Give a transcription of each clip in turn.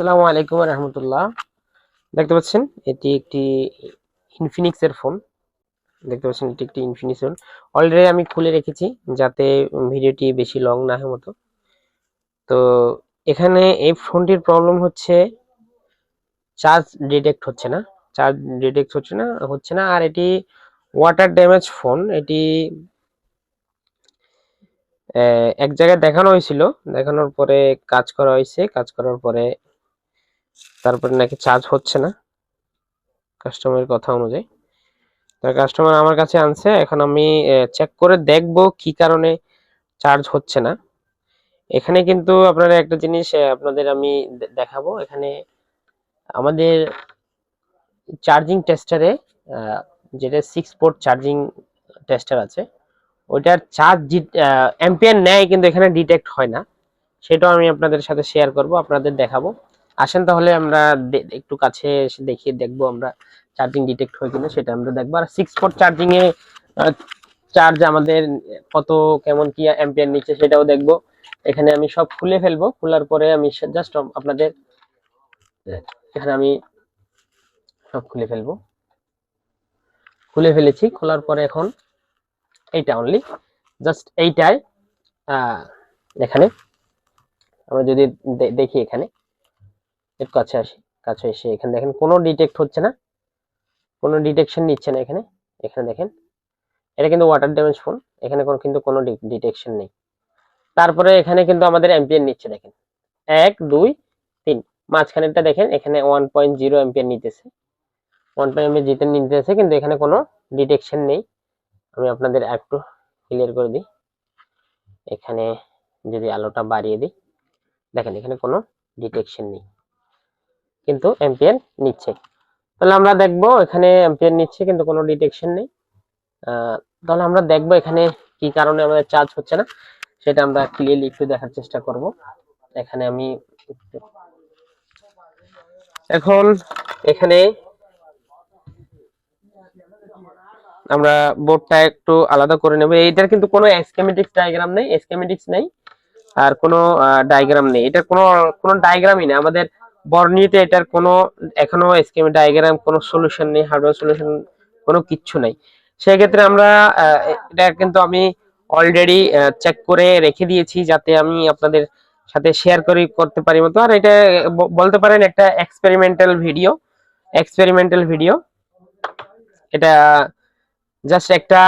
আসসালামু আলাইকুম রহমতুল্লাহ। দেখতে পাচ্ছেন, এটি একটি ইনফিনিক্স এর ফোন। দেখতে পাচ্ছেন, এটি একটি ইনফিনিক্স ফোন। অলরেডি আমি খুলে রেখেছি, যাতে ভিডিওটি বেশি লং না হয় মতো। তো, এখানে এই ফোনটির প্রবলেম হচ্ছে চার্জ ডিটেক্ট হচ্ছে না। চার্জ ডিটেক্ট হচ্ছে না হচ্ছে না। আর এটি ওয়াটার ড্যামেজ ফোন এটি এক জায়গায় দেখানো হয়েছিল। দেখানোর পরে কাজ করা হয়েছে, কাজ করার পরে তারপরে নাকি চার্জ হচ্ছে না কাস্টমারের কথা অনুযায়ী। তার কাস্টমার আমার কাছে আনছে, এখন আমি চেক করে দেখব কি কারণে চার্জ হচ্ছে না। এখানে কিন্তু আপনারা একটা জিনিস আপনাদের আমি দেখাবো। এখানে আমাদের চার্জিং টেস্টারে যেটা সিক্স পোর্ট চার্জিং টেস্টার আছে, ওইটার চার্জ অ্যাম্পিয়ার নেয় কিন্তু এখানে ডিটেক্ট হয় না। সেটাও আমি আপনাদের সাথে শেয়ার করব, আপনাদের দেখাবো। আসেন তাহলে আমরা একটু কাছে এসে দেখিয়ে দেখব আমরা চার্জিং ডিটেক্ট হয় কিনা, সেটা আমরা দেখব। আর সিক্স ফোর চার্জিং এ চার্জ আমাদের কত, কেমন কি অ্যাম্পিয়ার নিচ্ছে সেটাও দেখব। এখানে আমি সব খুলে ফেলব, খোলার পরে আমি জাস্ট আপনাদের এখানে আমি সব খুলে ফেলব। খুলে ফেলেছি, খোলার পরে এখন এইটা অনলি জাস্ট এইটাই এখানে। আমরা যদি দেখি এখানে। একটু কাছে আসি, কাছে এসে এখানে দেখেন কোনো ডিটেক্ট হচ্ছে না। কোনো ডিটেকশন নিচ্ছে না এখানে। এখানে দেখেন, এটা কিন্তু ওয়াটার ড্যামেজ ফোন এখানে কোনো কিন্তু কোনো ডিটেকশন নেই। তারপরে এখানে কিন্তু আমাদের অ্যাম্পিয়ার নিচ্ছে দেখেন। এক, দুই, তিন। মাঝখানেরটা দেখেন, এখানে ওয়ান পয়েন্ট জিরো অ্যাম্পিয়ার নিতেছে। ওয়ান পয়েন্ট জিতে নিতেছে কিন্তু এখানে কোনো ডিটেকশন নেই। আমি আপনাদের একটু ক্লিয়ার করে দিই। এখানে যদি আলোটা বাড়িয়ে দিই, দেখেন এখানে কোনো ডিটেকশন নেই। কিন্তু অ্যাম্পিয়ার নিচ্ছে। তাহলে আমরা দেখব এখানে অ্যাম্পিয়ার নিচ্ছে কিন্তু কোনো ডিটেকশন নেই। তাহলে আমরা দেখব এখানে কি কারণে আমাদের চার্জ হচ্ছে না, সেটা আমরা ক্লিয়ারলি একটু দেখার চেষ্টা করব। এখানে আমি এখন এখানে আমরা বোর্ডটা একটু আলাদা করে নেব। এইটার কিন্তু কোনো স্কেমেটিক্স ডায়াগ্রাম নেই স্কেমেটিক্স নেই, আর কোনো ডায়াগ্রাম নেই। এটা কোনো কোনো ডায়াগ্রামই নেই আমাদের বর্ণিতে এটার কোনো, এখনও স্কিম ডায়াগ্রাম কোনো সলিউশন নেই হার্ডওয়্যার সলিউশন কোনো কিচ্ছু নেই। সেক্ষেত্রে আমরা এটা কিন্তু আমি অলরেডি চেক করে রেখে দিয়েছি যাতে আমি আপনাদের সাথে শেয়ার করি করতে পারি মতো। আর এটা বলতে পারেন একটা এক্সপেরিমেন্টাল ভিডিও এক্সপেরিমেন্টাল ভিডিও এটা জাস্ট একটা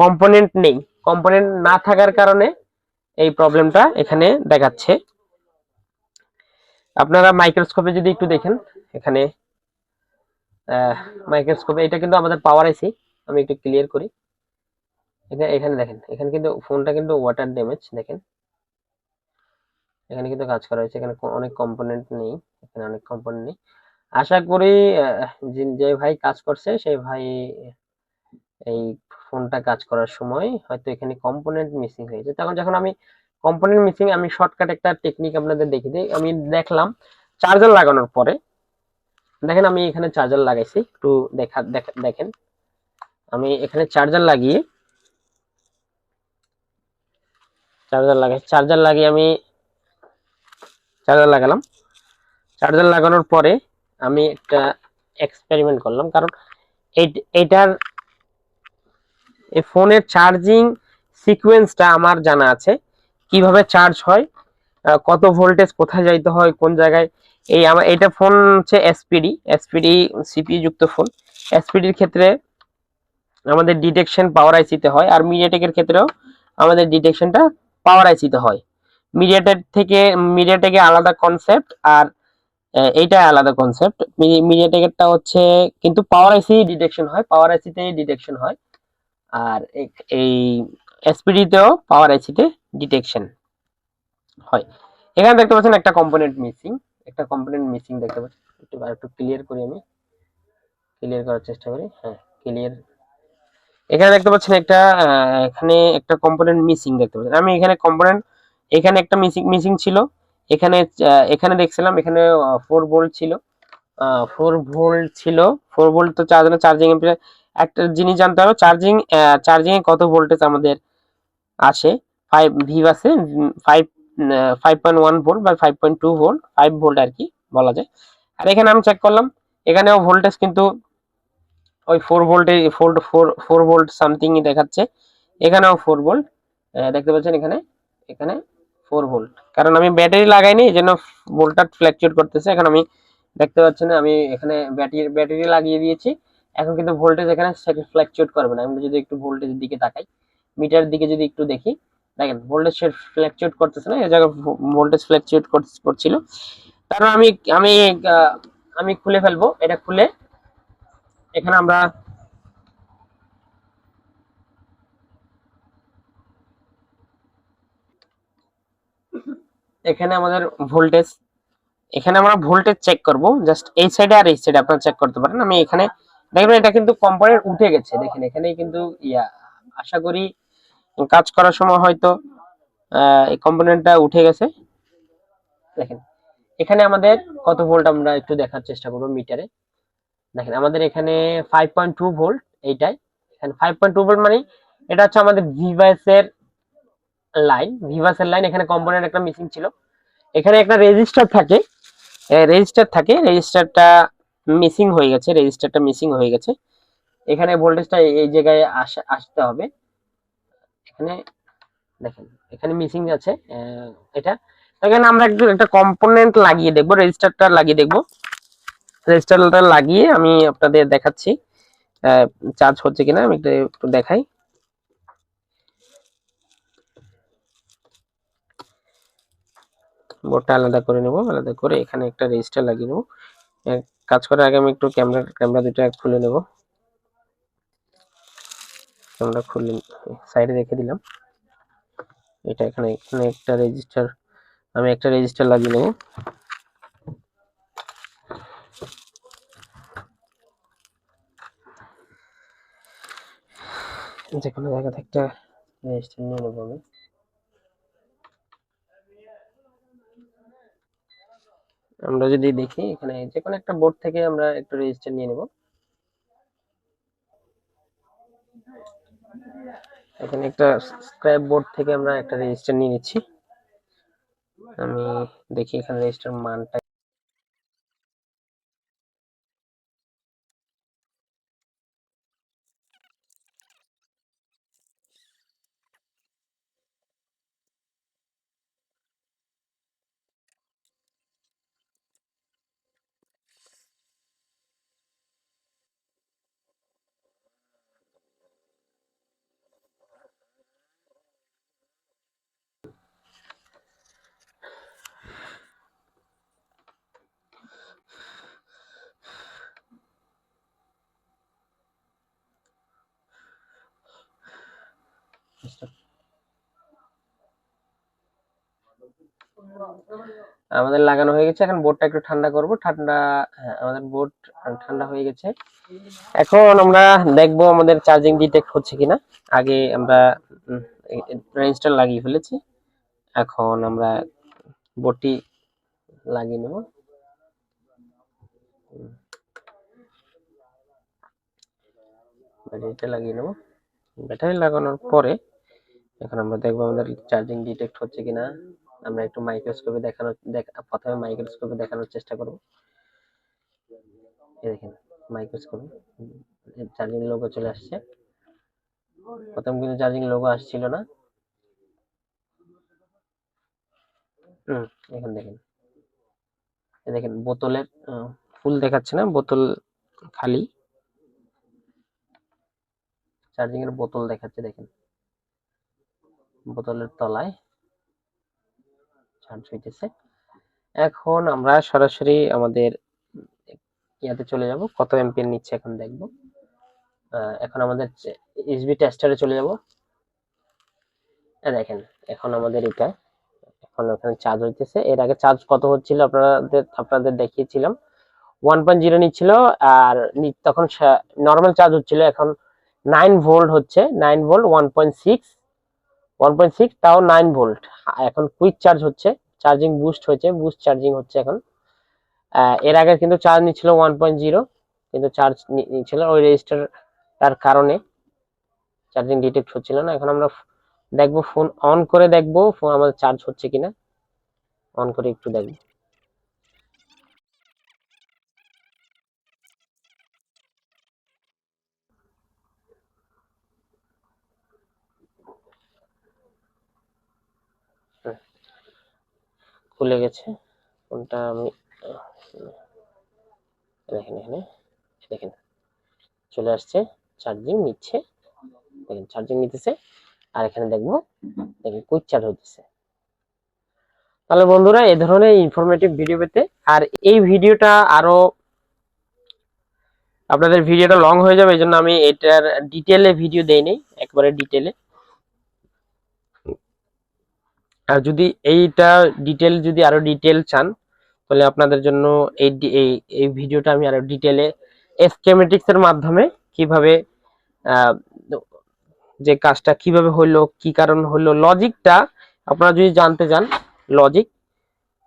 কম্পোনেন্ট নেই। কম্পোনেন্ট না থাকার কারণে এই প্রবলেমটা এখানে দেখাচ্ছে। আপনারা মাইক্রোস্কোপে যদি একটু দেখেন, এখানে মাইক্রোস্কোপে এটা কিন্তু আমাদের পাওয়ার আইসি আমি একটু ক্লিয়ার করি। এটা এখানে দেখেন, এখানে কিন্তু ফোনটা কিন্তু ওয়াটার ড্যামেজ দেখেন। এখানে কিন্তু কাজ করা হয়েছে, এখানে অনেক কম্পোনেন্ট নেই, এখানে অনেক কম্পোনেন্ট নেই। আশা করি যে ভাই কাজ করছে সেই ভাই এই ফোনটা কাজ করার সময় হয়তো এখানে কম্পোনেন্ট মিসিং হয়েছে। তখন যখন আমি কম্পোনেন্ট মিসিং আমি শর্টকাট একটা টেকনিক আপনাদের দেখিয়ে দিই। আমি দেখলাম চার্জার লাগানোর পরে, দেখেন আমি এখানে চার্জার লাগাইছি, একটু দেখা, দেখা- দেখেন। আমি এখানে চার্জার লাগিয়ে চার্জার লাগাই চার্জার লাগিয়ে আমি চার্জার লাগালাম। চার্জার লাগানোর পরে আমি একটা এক্সপেরিমেন্ট করলাম, কারণ এইটার এই ফোনের চার্জিং সিকোয়েন্সটা আমার জানা আছে। কীভাবে চার্জ হয় কত ভোল্টেজ কোথায় যাইতে হয়, কোন জায়গায়, এই আমার এটা ফোন হচ্ছে এসপিডি এসপিডি সিপি যুক্ত ফোন এসপিডির ক্ষেত্রে আমাদের ডিটেকশন পাওয়ার আইসিতে হয়, আর মিডিয়াটেকের ক্ষেত্রেও আমাদের ডিটেকশনটা পাওয়ার আইসিতে হয়। মিডিয়াটেক থেকে মিডিয়াটেকে আলাদা কনসেপ্ট আর এইটা আলাদা কনসেপ্ট মিডিয়াটেকেরটা হচ্ছে, কিন্তু পাওয়ার আইসি ডিটেকশন হয় পাওয়ার আইসিতে ডিটেকশন হয়। আর এই- এই এসপিডিতেও পাওয়ার আইসিতে ডিটেকশন হয়। এখানে দেখতে পাচ্ছেন একটা কম্পোনেন্ট মিসিং একটা কম্পোনেন্ট মিসিং দেখতে পাচ্ছেন। একটু একটু ক্লিয়ার করি আমি। ক্লিয়ার করার চেষ্টা করি হ্যাঁ ক্লিয়ার এখানে দেখতে পাচ্ছেন একটা এখানে একটা কম্পোনেন্ট মিসিং দেখতে পাচ্ছেন। আমি এখানে কম্পোনেন্ট এখানে একটা মিসিং মিসিং ছিল। এখানে এখানে দেখছিলাম, এখানে ফোর ভোল্ট ছিল। ফোর ভোল্ট ছিল। ফোর ভোল্ট তো চার্জ না চার্জিং একটা জিনিস জানতে হবে চার্জিং চার্জিং এ কত ভোল্টেজ আমাদের আসে? ফাইভ ভিভ আছে five five point one volt বা five point two volt five volt আর কি বলা যায়। আর এখানে আমি চেক করলাম, এখানেও ভোল্টেজ কিন্তু ওই ফোর ভোল্টে ফোর ফোর ফোর ভোল্ট সামথিংই দেখাচ্ছে। এখানেও ফোর ভোল্ট দেখতে পাচ্ছেন এখানে এখানে ফোর ভোল্ট কারণ আমি ব্যাটারি লাগাইনি, এই জন্য ভোল্টটা ফ্ল্যাকচুয়েট করতেছে। এখন আমি দেখতে পাচ্ছেন, আমি এখানে ব্যাটারি ব্যাটারি লাগিয়ে দিয়েছি। এখন কিন্তু ভোল্টেজ এখানে ফ্ল্যাকচুয়েট করবে না। আমি যদি একটু ভোল্টেজের দিকে তাকাই মিটার দিকে যদি একটু দেখি দেখেন ভোল্টেজ ফ্ল্যাকচুয়েট করতেছে না, এই জায়গায় ভোল্টেজ ফ্ল্যাকচুয়েট করছিল। তারপর আমি আমি আমি খুলে ফেলব, এটা খুলে। এখানে আমরা এখানে আমাদের ভোল্টেজ এখানে আমরা ভোল্টেজ চেক করব জাস্ট এই সাইডে আর এই সাইডে আপনারা চেক করতে পারেন। আমি এখানে, দেখবেন এটা কিন্তু কম্পোনেন্ট উঠে গেছে, দেখেন এখানেই কিন্তু, ইয়া, আশা করি কাজ করার সময় হয়তো এই কম্পোনেন্টটা উঠে গেছে। দেখেন, এখানে আমাদের কত ভোল্ট আমরা একটু দেখার চেষ্টা করব মিটারে দেখেন, আমাদের এখানে ফাইভ পয়েন্ট টু ভোল্ট এইটাই। এখানে ফাইভ পয়েন্ট টু ভোল্ট মানে এটা হচ্ছে আমাদের ভিভাসের লাইন ভিভাসের লাইন এখানে কম্পোনেন্ট একটা মিসিং ছিল। এখানে একটা রেজিস্টার থাকে। রেজিস্টার থাকে। রেজিস্টারটা মিসিং হয়ে গেছে। রেজিস্টারটা মিসিং হয়ে গেছে। এখানে ভোল্টেজটা এই জায়গায় আসা, আসতে হবে। এখানে দেখেন, এখানে মিসিং আছে এটা। এখানে আমরা একটু একটা কম্পোনেন্ট লাগিয়ে দেখব রেজিস্টারটা লাগিয়ে দেখব। রেজিস্টারটা লাগিয়ে আমি আপনাদের দেখাচ্ছি চার্জ হচ্ছে কিনা, আমি একটু দেখাই। বোর্ডটা আলাদা করে নেব, আলাদা করে এখানে একটা রেজিস্টার লাগিয়ে নেব। কাজ করার আগে আমি একটু ক্যামেরা ক্যামেরা দুটো খুলে নেব। ক্যামেরা খুলে সাইডে রেখে দিলাম। এটা এখানে এখানে একটা রেজিস্টার আমি একটা রেজিস্টার লাগিয়ে নেব। যে কোনো জায়গা থেকে একটা রেজিস্টার নিয়ে নেব আমি। আমরা যদি দেখি, এখানে যে কোনো একটা বোর্ড থেকে আমরা একটু রেজিস্টার নিয়ে নেব। এখানে একটা স্ক্র্যাপ বোর্ড থেকে আমরা একটা রেজিস্টার নিয়ে নিচ্ছি। আমি দেখি এখানে রেজিস্টার মানটা আমাদের লাগানো হয়ে গেছে, এখন বোর্ডটা একটু ঠান্ডা করব। ঠান্ডা হ্যাঁ আমাদের বোর্ড ঠান্ডা হয়ে গেছে। এখন আমরা দেখব আমাদের চার্জিং ডিটেক্ট হচ্ছে কিনা। আগে আমরা রেজিস্টার লাগিয়ে ফেলেছি। এখন আমরা বোর্ডটি লাগিয়ে নেব। ব্যাটারিটা লাগিয়ে নেব। ব্যাটারি লাগানোর পরে এখন আমরা দেখব আমাদের চার্জিং ডিটেক্ট হচ্ছে কিনা। আমরা একটু মাইক্রোস্কোপে দেখানোর দেখ, প্রথমে মাইক্রোস্কোপে দেখানোর চেষ্টা করব। দেখেন মাইক্রোস্কোপে চার্জিং লোগো চলে আসছে। প্রথম কিন্তু চার্জিং লোগো আসছিল না। হুম এখন দেখেন। দেখেন, বোতলের ফুল দেখাচ্ছে না, বোতল খালি। চার্জিং এর বোতল দেখাচ্ছে, দেখেন। বোতলের তলায়। চার্জ হইতেছে। এখন আমরা সরাসরি আমাদের ইয়াতে চলে যাব। কত এম্পিয়ার নিচ্ছে এখন দেখব। এখন আমাদের এসবি টেস্টারে চলে যাব। দেখেন, এখন আমাদের এটা, এখন ওখানে চার্জ হইতেছে। এর আগে চার্জ কত হচ্ছিল আপনাদের আপনাদের দেখিয়েছিলাম। ওয়ান পয়েন্ট জিরো নিচ্ছিল, আর তখন নর্মাল চার্জ হচ্ছিল এখন নাইন ভোল্ট হচ্ছে nine volt one point six one point six তাও নাইন ভোল্ট এখন কুইক চার্জ হচ্ছে চার্জিং বুস্ট হয়েছে বুস্ট চার্জিং হচ্ছে এখন। এর আগে কিন্তু চার্জ নিচ্ছিল ওয়ান পয়েন্ট জিরো কিন্তু চার্জ নিচ্ছিল ওই রেজিস্টার তার কারণে চার্জিং ডিটেক্ট হচ্ছিল না। এখন আমরা দেখব ফোন অন করে দেখব ফোন আমাদের চার্জ হচ্ছে কিনা। অন করে একটু দেখব। খুলে গেছে। কোনটা আমি দেখেন এখানে দেখেন চলে আসছে চার্জিং নিচ্ছে। দেখেন চার্জিং নিতেছে। আর এখানে দেখব, দেখেন কুইক চার্জ হতেছে তাহলে বন্ধুরা এই ধরনের ইনফরমেটিভ ভিডিও পেতে, আর এই ভিডিওটা আরও, আপনাদের ভিডিওটা লং হয়ে যাবে, এই জন্য আমি এটার ডিটেলে ভিডিও দেই একবারে ডিটেলে আর যদি এইটা ডিটেল যদি আরও ডিটেল চান, তাহলে আপনাদের জন্য এই এই ভিডিওটা আমি আরও ডিটেলে এসকেমেটিক্স এর মাধ্যমে কীভাবে যে কাজটা কীভাবে হইল, কি কারণ হইল লজিকটা আপনারা যদি জানতে চান লজিক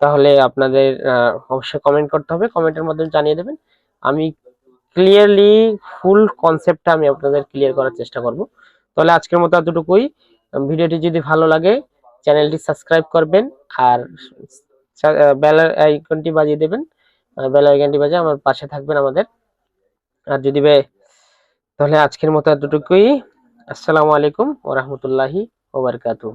তাহলে আপনাদের অবশ্যই কমেন্ট করতে হবে কমেন্টের মাধ্যমে জানিয়ে দেবেন। আমি ক্লিয়ারলি ফুল কনসেপ্টটা আমি আপনাদের ক্লিয়ার করার চেষ্টা করব। তাহলে আজকের মতো এতটুকুই। ভিডিওটি যদি ভালো লাগে চ্যানেলটি সাবস্ক্রাইব করবেন আর বেল আইকনটি বাজিয়ে দেবেন। বেল আইকনটি বাজিয়ে আমার পাশে থাকবেন আমাদের। আর যদি তাহলে আজকের মতো এতটুকুই। আসসালামু আলাইকুম ওরহমতুল্লাহি ওবরকাতুহ